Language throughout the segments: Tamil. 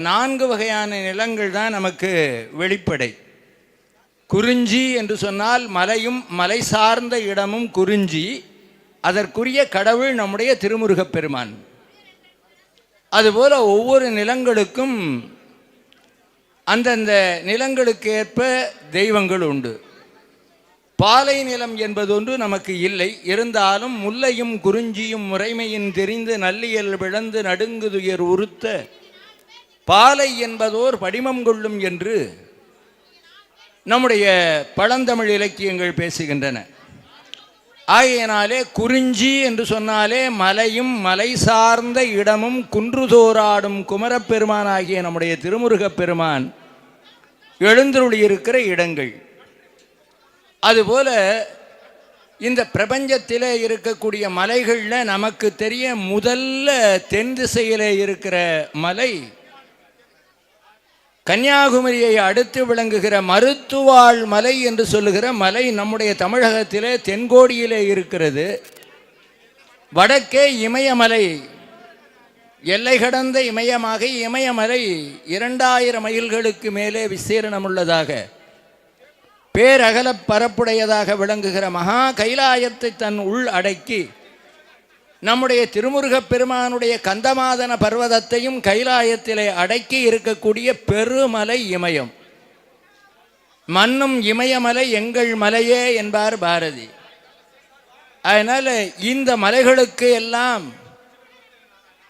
நான்கு வகையான நிலங்கள் தான் நமக்கு வெளிப்படை. குறிஞ்சி என்று சொன்னால் மலையும் மலை சார்ந்த இடமும் குறிஞ்சி. அதற்குரிய கடவுள் நம்முடைய திருமுருகப் பெருமான். அதுபோல் ஒவ்வொரு நிலங்களுக்கும் அந்தந்த நிலங்களுக்கு ஏற்ப தெய்வங்கள் உண்டு. பாலை நிலம் என்பதொன்று நமக்கு இல்லை. இருந்தாலும் முல்லையும் குறிஞ்சியும் முறைமையின் தெரிந்து நல்லியல் விழந்து நடுங்குதுயர் உறுத்த பாலை என்பதோர் படிமம் கொள்ளும் என்று நம்முடைய பழந்தமிழ் இலக்கியங்கள் பேசுகின்றன. ஆகையினாலே குறிஞ்சி என்று சொன்னாலே மலையும் மலை சார்ந்த இடமும் குன்றுதோறாடும் குமரப்பெருமானாகிய நம்முடைய திருமுருகப் பெருமான் எழுந்தருளியிருக்கிற இடங்கள். அதுபோல இந்த பிரபஞ்சத்தில் இருக்கக்கூடிய மலைகளில் நமக்கு தெரிய முதல்ல தென் திசையில் இருக்கிற மலை கன்னியாகுமரியை அடுத்து விளங்குகிற மருத்துவாள் மலை என்று சொல்லுகிற மலை நம்முடைய தமிழகத்திலே தென்கோடியிலே இருக்கிறது. வடக்கே இமயமலை எல்லை கடந்த இமயமாக இமயமலை இரண்டாயிரம் மைல்களுக்கு மேலே விசீரணமுள்ளதாக பேரகல பரப்புடையதாக விளங்குகிற மகா கைலாயத்தை தன் உள் அடக்கி நம்முடைய திருமுருகப் பெருமானுடைய கந்தமாதன பர்வதத்தையும் கைலாயத்திலே அடக்கி இருக்கக்கூடிய பெருமலை இமயம். மண்ணும் இமயமலை எங்கள் மலையே என்பார் பாரதி. அதனால் இந்த மலைகளுக்கு எல்லாம்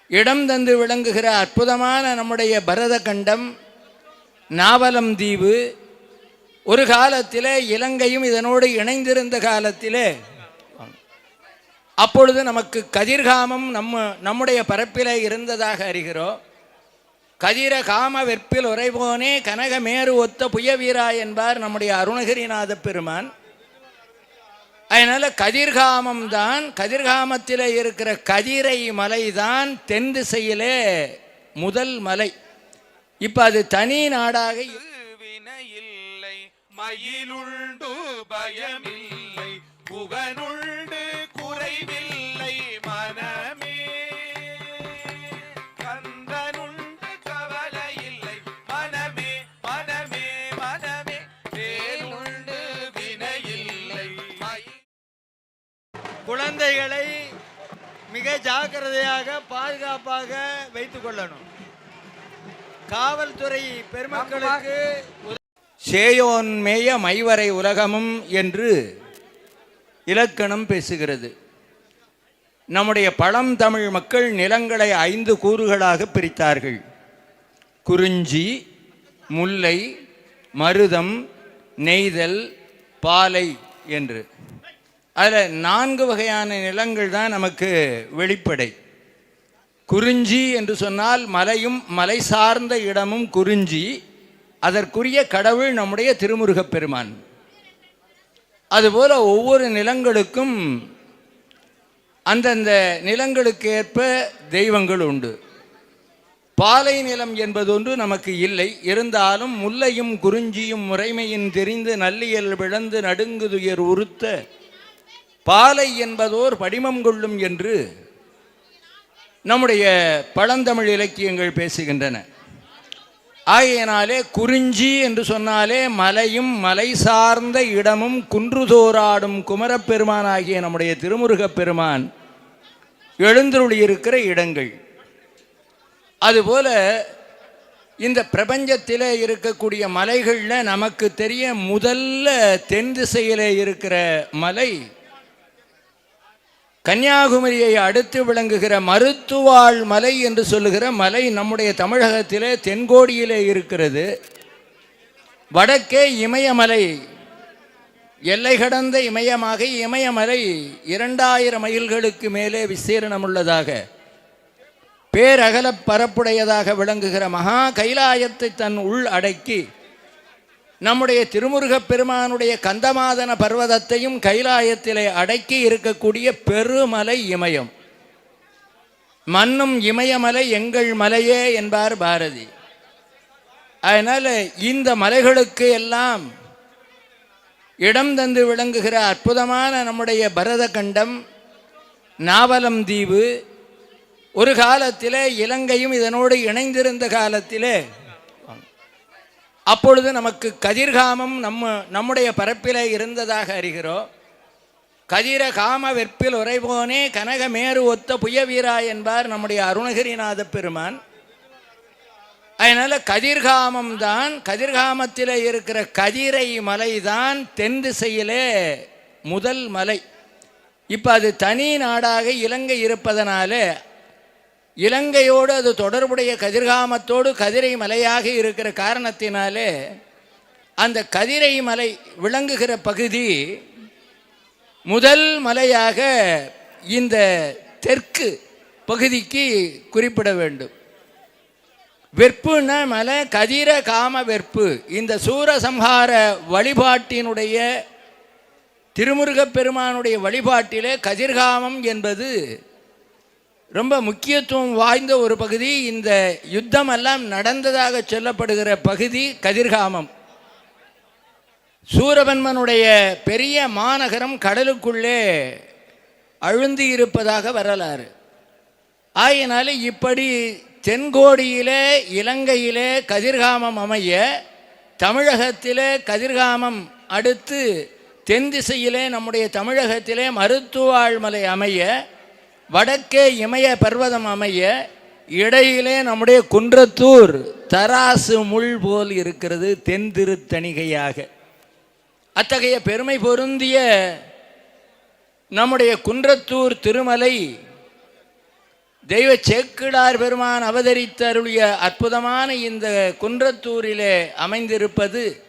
இடம் தந்து விளங்குகிற அற்புதமான நம்முடைய பரத கண்டம் நாவலம் தீவு ஒரு காலத்திலே இலங்கையும் இதனோடு இணைந்திருந்த காலத்திலே அப்பொழுது நமக்கு கதிர்காமம் நம்ம நம்முடைய பரப்பிலே இருந்ததாக அறிகிறோம். கதிர காம வெற்பில் உரைபோனே கனகமேறு ஒத்த புயவீரா என்பார் நம்முடைய அருணகிரிநாத பெருமான். அதனால் கதிர்காமம் தான் கதிர்காமத்தில் இருக்கிற கதிரை மலை தான் தென் திசையிலே முதல் மலை. இப்போ அது தனி நாடாக மயிலுண்டு பயமில்லை புகனுள் குழந்தைகளை மிக ஜாக்கிரதையாக பாதுகாப்பாக வைத்துக் கொள்ளணும். காவல்துறை பெருமக்களுக்கு சேயோன்மேய மைவரை உலகமும் என்று இலக்கணம் பேசுகிறது. நம்முடைய பழம் தமிழ் மக்கள் நிலங்களை ஐந்து கூறுகளாக பிரித்தார்கள். குறிஞ்சி முல்லை மருதம் நெய்தல் பாலை என்று. அதில் நான்கு வகையான நிலங்கள் தான் நமக்கு வெளிப்படை. குறிஞ்சி என்று சொன்னால் மலையும் மலை சார்ந்த இடமும் குறிஞ்சி. அதற்குரிய கடவுள் நம்முடைய திருமுருகப் பெருமான். அதுபோல் ஒவ்வொரு நிலங்களுக்கும் அந்தந்த நிலங்களுக்கு ஏற்ப தெய்வங்கள் உண்டு. பாலை நிலம் என்பதொன்று நமக்கு இல்லை. இருந்தாலும் முல்லையும் குறிஞ்சியும் முறைமையின் தெரிந்து நல்லியல் விழந்து நடுங்குதுயர் உறுத்த பாலை என்பதோர் படிமம் கொள்ளும் என்று நம்முடைய பழந்தமிழ் இலக்கியங்கள் பேசுகின்றன. ஆகையினாலே குறிஞ்சி என்று சொன்னாலே மலையும் மலை சார்ந்த இடமும் குன்றுதோறாடும் குமரப்பெருமானாகிய நம்முடைய திருமுருகப் பெருமான் எழுந்தருளியிருக்கிற இடங்கள். அதுபோல இந்த பிரபஞ்சத்தில் இருக்கக்கூடிய மலைகளில் நமக்கு தெரிய முதல்ல தென் திசையில் இருக்கிற மலை கன்னியாகுமரியை அடுத்து விளங்குகிற மருத்துவாள் மலை என்று சொல்லுகிற மலை நம்முடைய தமிழகத்திலே தென்கோடியிலே இருக்கிறது. வடக்கே இமயமலை எல்லை கடந்த இமயமாக இமயமலை இரண்டாயிரம் மைல்களுக்கு மேலே விசீரணமுள்ளதாக பேரகல பரப்புடையதாக விளங்குகிற மகா கைலாயத்தை தன் உள் அடக்கி நம்முடைய திருமுருகப் பெருமானுடைய கந்தமாதன பர்வதத்தையும் கைலாயத்திலே அடக்கி இருக்கக்கூடிய பெருமலை இமயம். மண்ணும் இமயமலை எங்கள் மலையே என்பார் பாரதி. அதனால் இந்த மலைகளுக்கு எல்லாம் இடம் தந்து விளங்குகிற அற்புதமான நம்முடைய பரத கண்டம் நாவலம் தீவு ஒரு காலத்திலே இலங்கையும் இதனோடு இணைந்திருந்த காலத்திலே அப்பொழுது நமக்கு கதிர்காமம் நம்ம நம்முடைய பரப்பிலே இருந்ததாக அறிகிறோம். கதிர காம வெற்பில் உறைவோனே கனகமேரு ஒத்த புயவீரா என்பார் நம்முடைய அருணகிரிநாத பெருமான். அதனால் கதிர்காமம் தான் கதிர்காமத்தில் இருக்கிற கதிரை மலை தான் தென் திசையிலே முதல் மலை. இப்போ அது தனி நாடாக இலங்கை இருப்பதனால இலங்கையோடு அது தொடர்புடைய கதிர்காமத்தோடு கதிரை மலையாக இருக்கிற காரணத்தினாலே அந்த கதிரை மலை விளங்குகிற பகுதி முதல் மலையாக இந்த தெற்கு பகுதிக்கு குறிப்பிட வேண்டும். வெற்புன மலை கதிர காம வெற்பு. இந்த சூரசம்ஹார வழிபாட்டினுடைய திருமுருகப் பெருமானுடைய வழிபாட்டிலே கதிர்காமம் என்பது ரொம்ப முக்கியத்துவம் வாய்ந்த ஒரு பகுதி. இந்த யுத்தம் எல்லாம் நடந்ததாக சொல்லப்படுகிற பகுதி கதிர்காமம். சூரபன்மனுடைய பெரிய மாநகரம் கடலுக்குள்ளே அழுந்தி இருப்பதாக வரலாறு. ஆகையினால இப்படி தென்கோடியிலே இலங்கையிலே கதிர்காமம் அமைய தமிழகத்திலே கதிர்காமம் அடுத்து தென் திசையிலே நம்முடைய தமிழகத்திலே மருத்துவாழ்மலை அமைய வடக்கே இமய பர்வதம் அமைய இடையிலே நம்முடைய குன்றத்தூர் தராசு முள் போல் இருக்கிறது தென் திருத்தணிகையாக. அத்தகைய பெருமை பொருந்திய நம்முடைய குன்றத்தூர் திருமலை தெய்வ சேக்கிடார் பெருமான் அவதரித்த அருளிய அற்புதமான இந்த குன்றத்தூரிலே அமைந்திருப்பது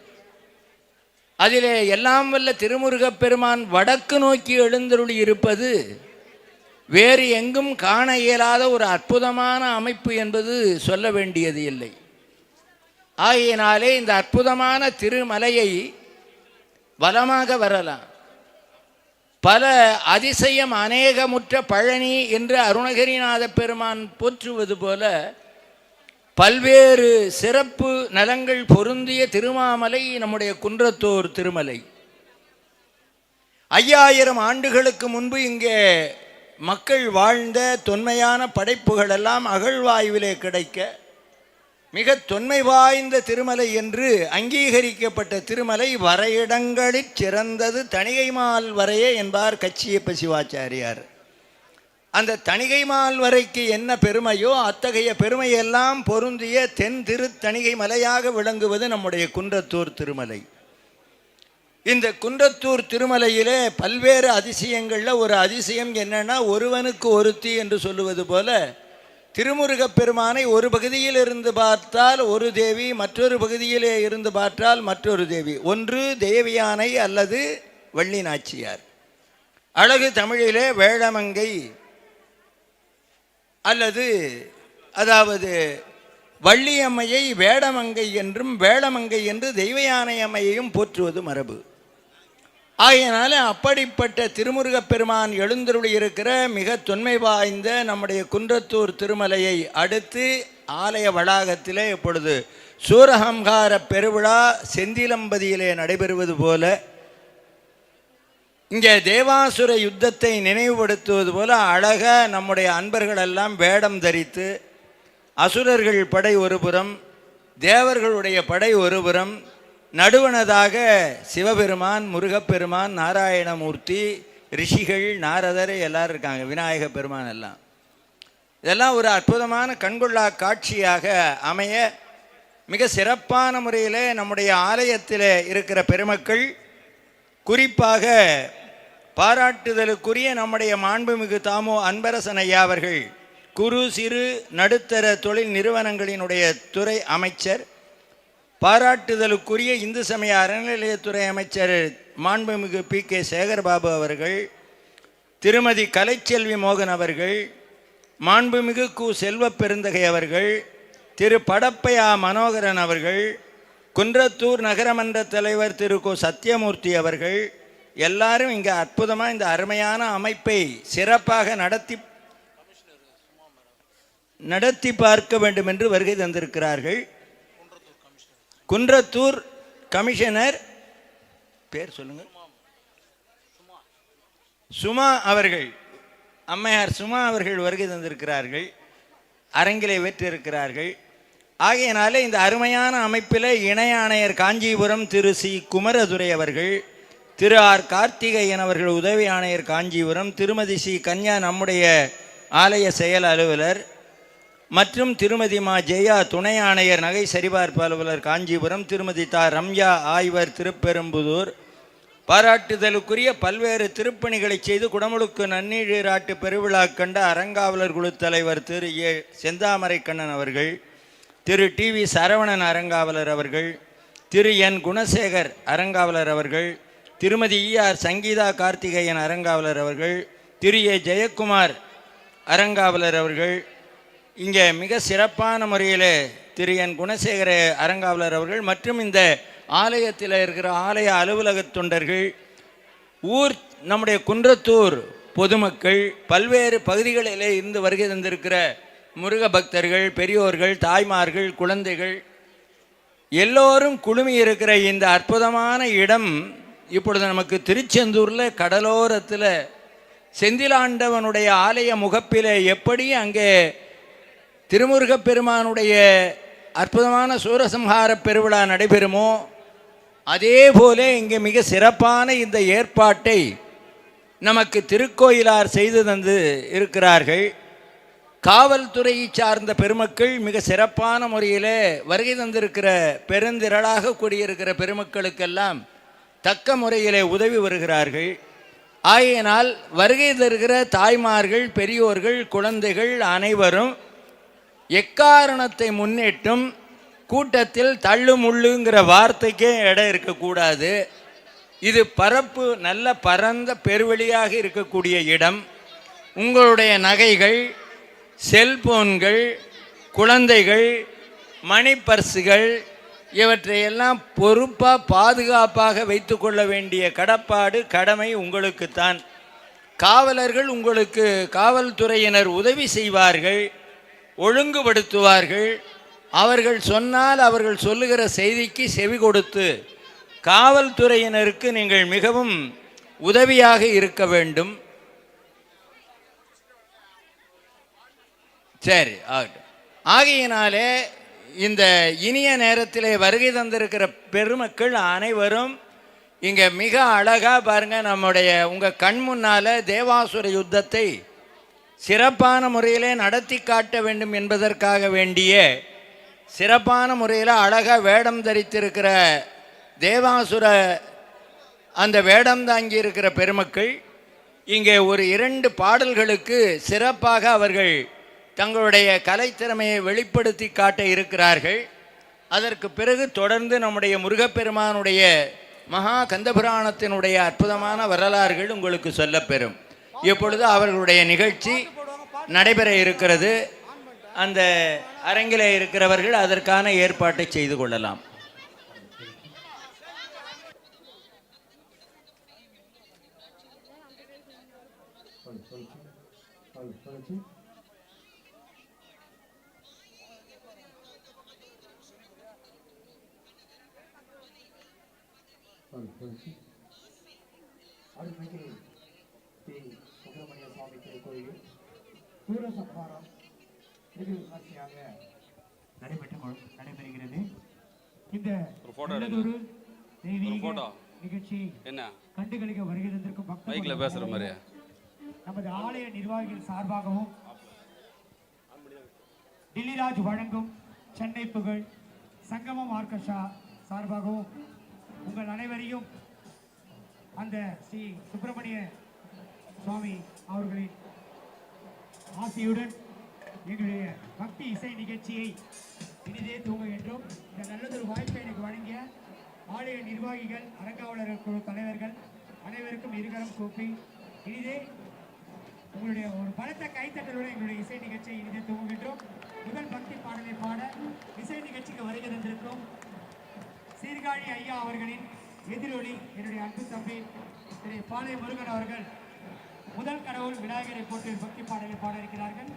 அதிலே எல்லாம் வல்ல திருமுருகப் பெருமான் வடக்கு நோக்கி எழுந்தருளி இருப்பது வேறு எங்கும் காண இயலாத ஒரு அற்புதமான அமைப்பு என்பது சொல்ல வேண்டியது இல்லை. ஆகையினாலே இந்த அற்புதமான திருமலையை வலமாக வரலாம். பல அதிசயம் அநேகமுற்ற பழனி என்று அருணகிரிநாத பெருமான் போற்றுவது போல பல்வேறு சிறப்பு நலங்கள் பொருந்திய திருமாமலை நம்முடைய குன்றத்தூர் திருமலை. ஐயாயிரம் ஆண்டுகளுக்கு முன்பு இங்கே மக்கள் வாழ்ந்த தொன்மையான படைப்புகளெல்லாம் அகழ்வாயுவிலே அகழ்வாய்விலே கிடைக்க மிக தொன்மை வாய்ந்த திருமலை என்று அங்கீகரிக்கப்பட்ட திருமலை வரையிடங்களில் சிறந்தது தணிகைமால் வரையே என்பார் கச்சியப்ப சிவாச்சாரியார். அந்த தணிகைமால் வரைக்கு என்ன பெருமையோ அத்தகைய பெருமையெல்லாம் பொருந்திய தென் திருத்தணிகை மலையாக விளங்குவது நம்முடைய குன்றத்தூர் திருமலை. இந்த குன்றத்தூர் திருமலையிலே பல்வேறு அதிசயங்களில் ஒரு அதிசயம் என்னன்னா ஒருவனுக்கு ஒருத்தி என்று சொல்லுவது போல திருமுருகப் பெருமானை ஒரு பகுதியில் இருந்து பார்த்தால் ஒரு தேவி மற்றொரு பகுதியிலே இருந்து பார்த்தால் மற்றொரு தேவி. ஒன்று தேவியானை அல்லது வள்ளி நாச்சியார் அழகு தமிழிலே வேழமங்கை அல்லது அதாவது வள்ளியம்மையை வேடமங்கை என்றும் வேளமங்கை என்று தெய்வயானை அம்மையையும் போற்றுவது மரபு. ஆகையினால அப்படிப்பட்ட திருமுருகப் பெருமான் எழுந்தருளி இருக்கிற மிக தொன்மை வாய்ந்த நம்முடைய குன்றத்தூர் திருமலையை அடுத்து ஆலய வளாகத்திலே இப்பொழுது சூரஹம்ஹார பெருவிழா செந்திலம்பதியிலே நடைபெறுவது போல இங்கே தேவாசுர யுத்தத்தை நினைவுபடுத்துவது போல அழக நம்முடைய அன்பர்கள் எல்லாம் வேடம் தரித்து அசுரர்கள் படை ஒருபுறம் தேவர்களுடைய படை ஒருபுறம் நடுவனதாக சிவபெருமான் முருகப்பெருமான் நாராயணமூர்த்தி ரிஷிகள் நாரதர் எல்லாரும் இருக்காங்க விநாயக பெருமான் எல்லாம். இதெல்லாம் ஒரு அற்புதமான கண்கொள்ளா காட்சியாக அமைய மிக சிறப்பான முறையில் நம்முடைய ஆலயத்தில் இருக்கிற பெருமக்கள் குறிப்பாக பாராட்டுதலுக்குரிய நம்முடைய மாண்புமிகு தாமோ அன்பரசன் ஐயா அவர்கள் குறு சிறு நடுத்தர தொழில் நிறுவனங்களினுடைய துறை அமைச்சர் பாராட்டுதலுக்குரிய இந்து சமய அறநிலையத்துறை அமைச்சர் மாண்புமிகு பி கே சேகர்பாபு அவர்கள் திருமதி கலைச்செல்வி மோகன் அவர்கள் மாண்புமிகு கு செல்வ பெருந்தகை அவர்கள் திரு படப்பையா மனோகரன் அவர்கள் குன்றத்தூர் நகரமன்ற தலைவர் திரு கு சத்யமூர்த்தி அவர்கள் எல்லாரும் இங்கே அற்புதமாக இந்த அருமையான அமைப்பை சிறப்பாக நடத்தி நடத்தி பார்க்க வேண்டும் என்று வருகை தந்திருக்கிறார்கள். குன்றத்தூர் கமிஷனர் பேர் சொல்லுங்கள் சுமா அவர்கள் அம்மையார் சுமா அவர்கள் வருகை தந்திருக்கிறார்கள் அரங்கிலை வெற்றிருக்கிறார்கள். ஆகையினாலே இந்த அருமையான அமைப்பில் இணை ஆணையர் காஞ்சிபுரம் திரு சி. குமரதுரை அவர்கள் திரு ஆர். கார்த்திகேயன் அவர்கள் உதவி ஆணையர் காஞ்சிபுரம் திருமதி சி. கன்யா நம்முடைய ஆலய செயல் அலுவலர் மற்றும் திருமதி மா ஜெயா துணை ஆணையர் நகை சரிபார்ப்பு அலுவலர் காஞ்சிபுரம் திருமதி தா ரம்யா ஆய்வர் திருப்பெரும்புதூர். பாராட்டுதலுக்குரிய பல்வேறு திருப்பணிகளை செய்து குடமுழுக்கு நன்னீராட்டு பெருவிழா கண்ட அறங்காவலர் குழு தலைவர் திரு ஏ செந்தாமரைக்கண்ணன் அவர்கள் திரு டி வி சரவணன் அறங்காவலர் அவர்கள் திரு என் குணசேகர் அறங்காவலர் அவர்கள் திருமதி இ ஆர் சங்கீதா கார்த்திகேயன் அறங்காவலர் அவர்கள் திரு ஏ ஜெயக்குமார் அறங்காவலர் அவர்கள் இங்கே மிக சிறப்பான முறையில் திரு என் குணசேகர அறங்காவலர் அவர்கள் மற்றும் இந்த ஆலயத்தில் இருக்கிற ஆலய அலுவலக தொண்டர்கள் ஊர் நம்முடைய குன்றத்தூர் பொதுமக்கள் பல்வேறு பகுதிகளிலே இருந்து வருகை தந்திருக்கிற முருக பக்தர்கள் பெரியோர்கள் தாய்மார்கள் குழந்தைகள் எல்லோரும் குழுமி இருக்கிற இந்த அற்புதமான இடம் இப்பொழுது நமக்கு திருச்செந்தூரில் கடலோரத்தில் செந்திலாண்டவனுடைய ஆலய முகப்பில் எப்படி அங்கே திருமுருகப் பெருமானுடைய அற்புதமான சூரசம்ஹார பெருவிழா நடைபெறுமோ? அதே போல இங்கே மிக சிறப்பான இந்த ஏற்பாட்டை நமக்கு திருக்கோயிலார் செய்து தந்து இருக்கிறார்கள். காவல்துறையை சார்ந்த பெருமக்கள் மிக சிறப்பான முறையில் வருகை தந்திருக்கிற பெருந்திரளாக கூடியிருக்கிற பெருமக்களுக்கெல்லாம் தக்க முறையில் உதவி வருகிறார்கள். ஆகையினால் வருகை தருகிற தாய்மார்கள் பெரியோர்கள் குழந்தைகள் அனைவரும் எக்காரணத்தை முன்னிட்டும் கூட்டத்தில் தள்ளு முள்ளுங்கிற வார்த்தைக்கே இடம் இருக்கக்கூடாது. இது பரப்பு நல்ல பரந்த பெருவெளியாக இருக்கக்கூடிய இடம். உங்களுடைய நகைகள் செல்போன்கள் குழந்தைகள் மணி பர்சுகள் இவற்றையெல்லாம் பொறுப்பாக பாதுகாப்பாக வைத்துக்கொள்ள வேண்டிய கடப்பாடு கடமை உங்களுக்குத்தான். காவலர்கள் உங்களுக்கு காவல்துறையினர் உதவி செய்வார்கள். ஒழுங்குபடுத்துவார்கள். அவர்கள் சொன்னால் அவர்கள் சொல்லுகிற செய்திக்கு செவி கொடுத்து காவல்துறையினருக்கு நீங்கள் மிகவும் உதவியாக இருக்க வேண்டும். சரி ஆகட்டும். ஆகையினாலே இந்த இனிய நேரத்திலே வருகை தந்திருக்கிற பெருமக்கள் அனைவரும் இங்கே மிக அழகாக பாருங்கள் நம்முடைய உங்கள் கண் முன்னால் தேவாசுர யுத்தத்தை சிறப்பான முறையிலே நடத்தி காட்ட வேண்டும் என்பதற்காக வேண்டிய சிறப்பான முறையில் அழகாக வேடம் தரித்திருக்கிற தேவாசுர அந்த வேடம் தாங்கி இருக்கிற பெருமக்கள் இங்கே ஒரு இரண்டு பாடல்களுக்கு சிறப்பாக அவர்கள் தங்களுடைய கலைத்திறமையை வெளிப்படுத்தி காட்ட இருக்கிறார்கள். அதற்கு பிறகு தொடர்ந்து நம்முடைய முருகப்பெருமானுடைய மகா கந்தபுராணத்தினுடைய அற்புதமான வரலாறுகள் உங்களுக்கு சொல்லப்பெறும். இப்பொழுது அவர்களுடைய நிகழ்ச்சி நடைபெற இருக்கிறது அந்த அரங்கில் இருக்கிறவர்கள் அதற்கான ஏற்பாட்டை செய்து கொள்ளலாம். சூரசம்ஹாரம் வெகு விமர்சையாக நடைபெற்று நடைபெறுகிறது. இந்த நல்லதொரு தெய்வீக. நிகழ்ச்சி என்ன? கண்டுகளிக்க வருகை தந்திருக்கும் பேசுற மாதிரி நமது ஆலய நிர்வாகிகள் சார்பாகவும் டில்லிராஜ் வழங்கும் சென்னை புகழ் சங்கமம் ஆர்கஷா சார்பாகவும் உங்கள் அனைவரையும் அந்த ஸ்ரீ சுப்பிரமணிய சுவாமி அவர்களின் ஆசையுடன் எங்களுடைய பக்தி இசை நிகழ்ச்சியை இனிதே துவங்குகின்றோம் இந்த நல்லதொரு வாய்ப்பை எனக்கு வழங்கிய ஆலய நிர்வாகிகள் அரங்காவலர்கள் குழு தலைவர்கள் அனைவருக்கும் இருகரம் கூப்பி இனிதே உங்களுடைய ஒரு பலத்த கைத்தட்டலுடன் எங்களுடைய இசை நிகழ்ச்சியை இனிதே தூங்குகின்றோம் முதல் பக்தி பாடலை பாட இசை நிகழ்ச்சிக்கு வருகை தந்திருக்கும் சீர்காழி ஐயா அவர்களின் எதிரொலி என்னுடைய அன்பு தம்பி திரு பாலை முருகன் அவர்கள் முதல் கடவுள் விநாயகரை போட்டு பக்தி பாடலை பாட இருக்கிறார்கள்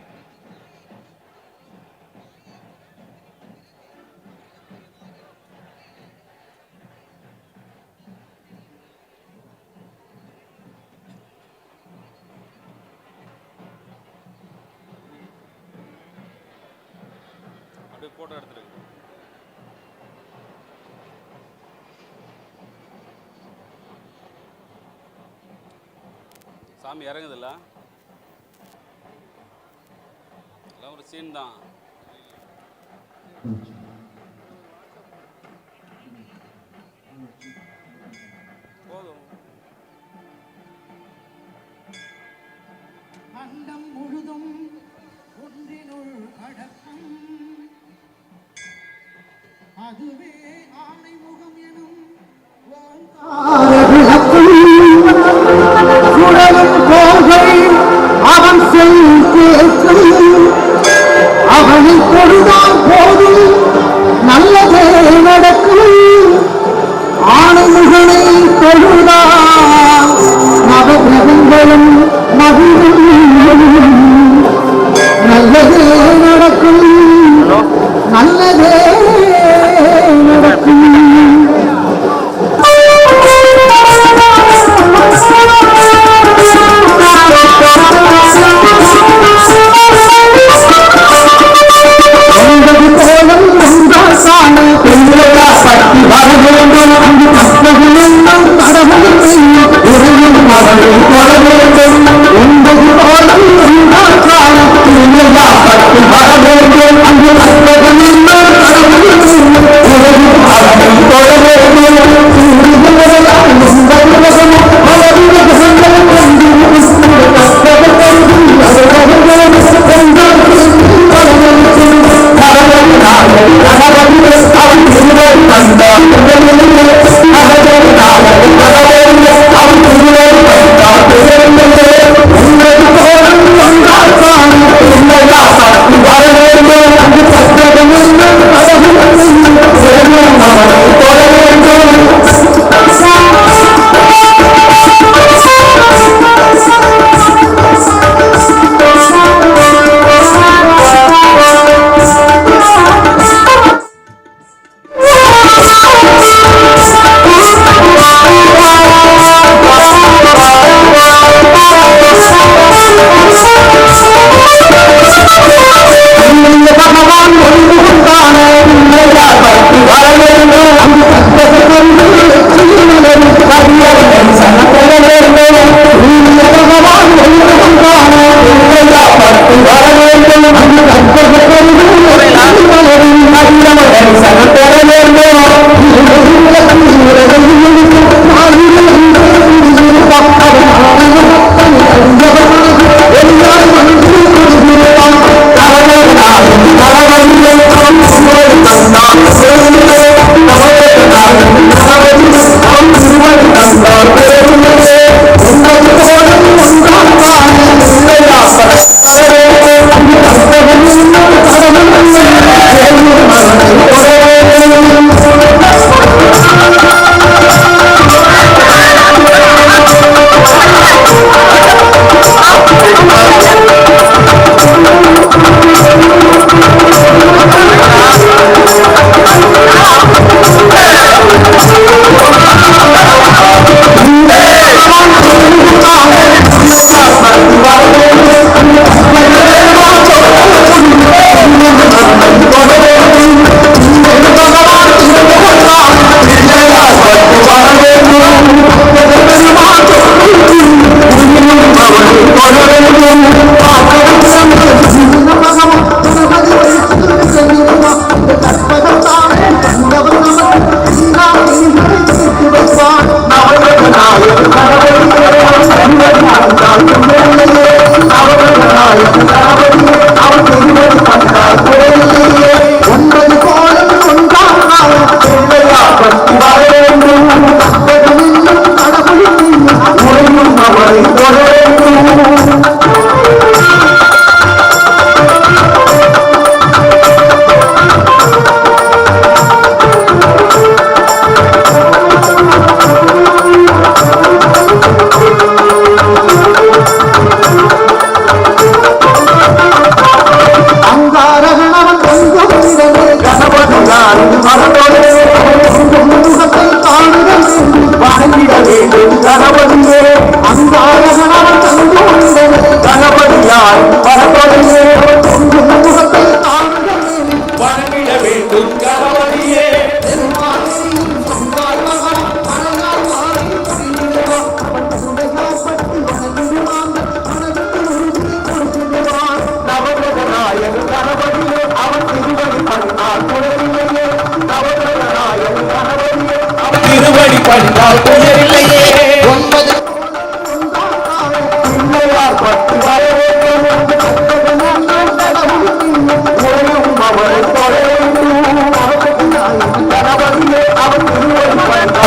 சாமி இறங்குதுல்ல? எல்லாம் ஒரு சீன் தான்.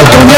oportunidad.